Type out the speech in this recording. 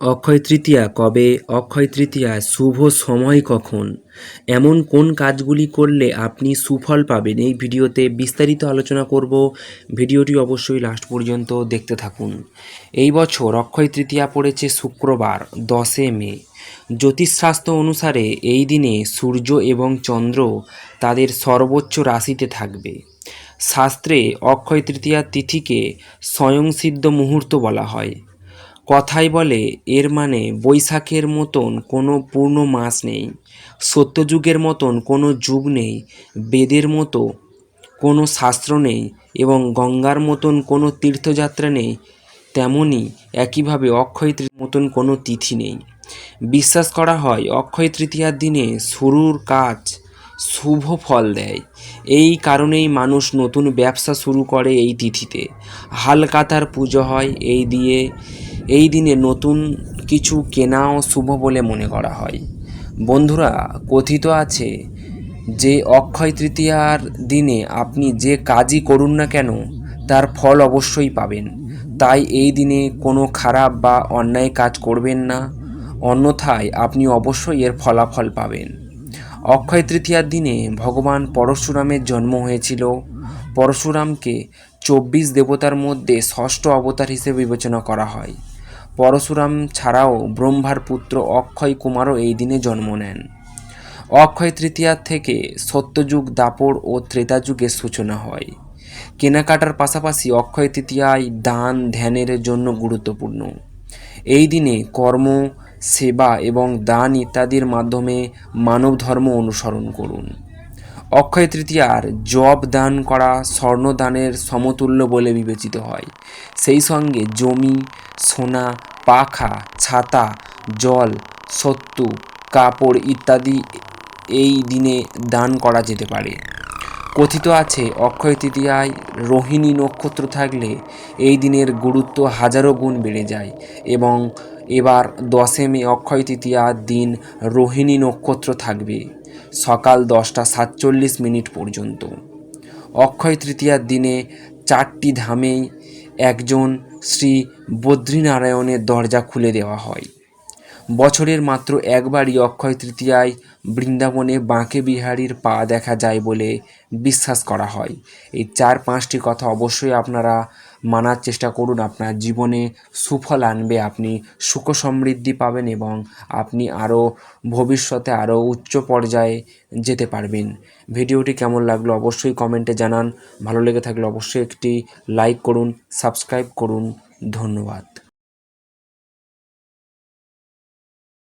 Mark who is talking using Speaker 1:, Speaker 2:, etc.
Speaker 1: অক্ষয় তৃতীয়া কবে? অক্ষয় তৃতীয়ার শুভ সময় কখন? এমন কোন কাজগুলি করলে আপনি সুফল পাবেন? এই ভিডিওতে বিস্তারিত আলোচনা করব। ভিডিওটি অবশ্যই লাস্ট পর্যন্ত দেখতে থাকুন। এই বছর অক্ষয় তৃতীয়া পড়েছে শুক্রবার, দশে মে। জ্যোতিষশাস্ত্র অনুসারে এই দিনে সূর্য এবং চন্দ্র তাদের সর্বোচ্চ রাশিতে থাকবে। শাস্ত্রে অক্ষয় তৃতীয়ার তিথিকে স্বয়ংসিদ্ধ মুহূর্ত বলা হয়। কথাই বলে, এর মানে বৈশাখের মতন কোনো পূর্ণ মাস নেই, সত্যযুগের মতন কোনো যুগ নেই, বেদের মতো কোনো শাস্ত্র নেই এবং গঙ্গার মতন কোনো তীর্থযাত্রা নেই তেমনই একইভাবে অক্ষয় মতন কোনো তিথি নেই। বিশ্বাস করা হয়, অক্ষয় তৃতীয়ার দিনে শুরুর কাজ শুভ ফল দেয়। এই কারণেই মানুষ নতুন ব্যবসা শুরু করে এই তিথিতে। হালকাতার পুজো হয়, এই দিয়ে এই দিনে নতুন কিছু কেনাও শুভ বলে মনে করা হয়। বন্ধুরা, কথিত আছে যে অক্ষয় তৃতীয়ার দিনে আপনি যে কাজই করুন না কেন, তার ফল অবশ্যই পাবেন। তাই এই দিনে কোনো খারাপ বা অন্যায় কাজ করবেন না। অন্যথায় আপনি অবশ্যই এর ফলাফল পাবেন। অক্ষয় তৃতীয়ার দিনে ভগবান পরশুরামের জন্ম হয়েছিল। পরশুরামকে চব্বিশ দেবতার মধ্যে ষষ্ঠ অবতার হিসেবে বিবেচনা করা হয়। পরশুরাম ছাড়াও ব্রহ্মার পুত্র অক্ষয় কুমারও এই দিনে জন্ম নেন। অক্ষয় তৃতীয়ার থেকে সত্যযুগ দাপর ও ত্রেতা যুগের সূচনা হয়। কেনাকাটার পাশাপাশি অক্ষয় তৃতীয়ায় দান ধ্যানের জন্য গুরুত্বপূর্ণ। এই দিনে কর্ম, সেবা এবং দান ইত্যাদির মাধ্যমে মানব ধর্ম অনুসরণ করুন। অক্ষয় তৃতীয়ার জব দান করা স্বর্ণ দানের সমতুল্য বলে বিবেচিত হয়। সেই সঙ্গে জমি, সোনা, পাখা, ছাতা, জল, সত্তু, কাপড় ইত্যাদি এই দিনে দান করা যেতে পারে। কথিত আছে, অক্ষয় তৃতীয়ায় রোহিণী নক্ষত্র থাকলে এই দিনের গুরুত্ব হাজারো গুণ বেড়ে যায় এবং এবার দশে মে অক্ষয় তৃতীয়ার দিন রোহিণী নক্ষত্র থাকবে। সকাল দশটা সাতচল্লিশ মিনিট পর্যন্ত। অক্ষয় তৃতীয়ার দিনে চারটি ধামেই একজন শ্রী বদ্রীনারায়ণের দরজা খুলে দেওয়া হয়। বছরের মাত্র একবারই অক্ষয় তৃতীয়ায় বৃন্দাবনে বাঁকে বিহারীর পা দেখা যায় বলে বিশ্বাস করা হয়। এই চার পাঁচটি কথা অবশ্যই আপনারা মানার চেষ্টা করুন, আপনার জীবনে সুফল আনবে, আপনি সুখ সমৃদ্ধি পাবেন এবং আপনি আরও ভবিষ্যতে আরও উচ্চ পর্যায়ে যেতে পারবেন। ভিডিওটি কেমন লাগল অবশ্যই কমেন্টে জানান। ভালো লেগে থাকলে অবশ্যই একটি লাইক করুন, সাবস্ক্রাইব করুন। ধন্যবাদ।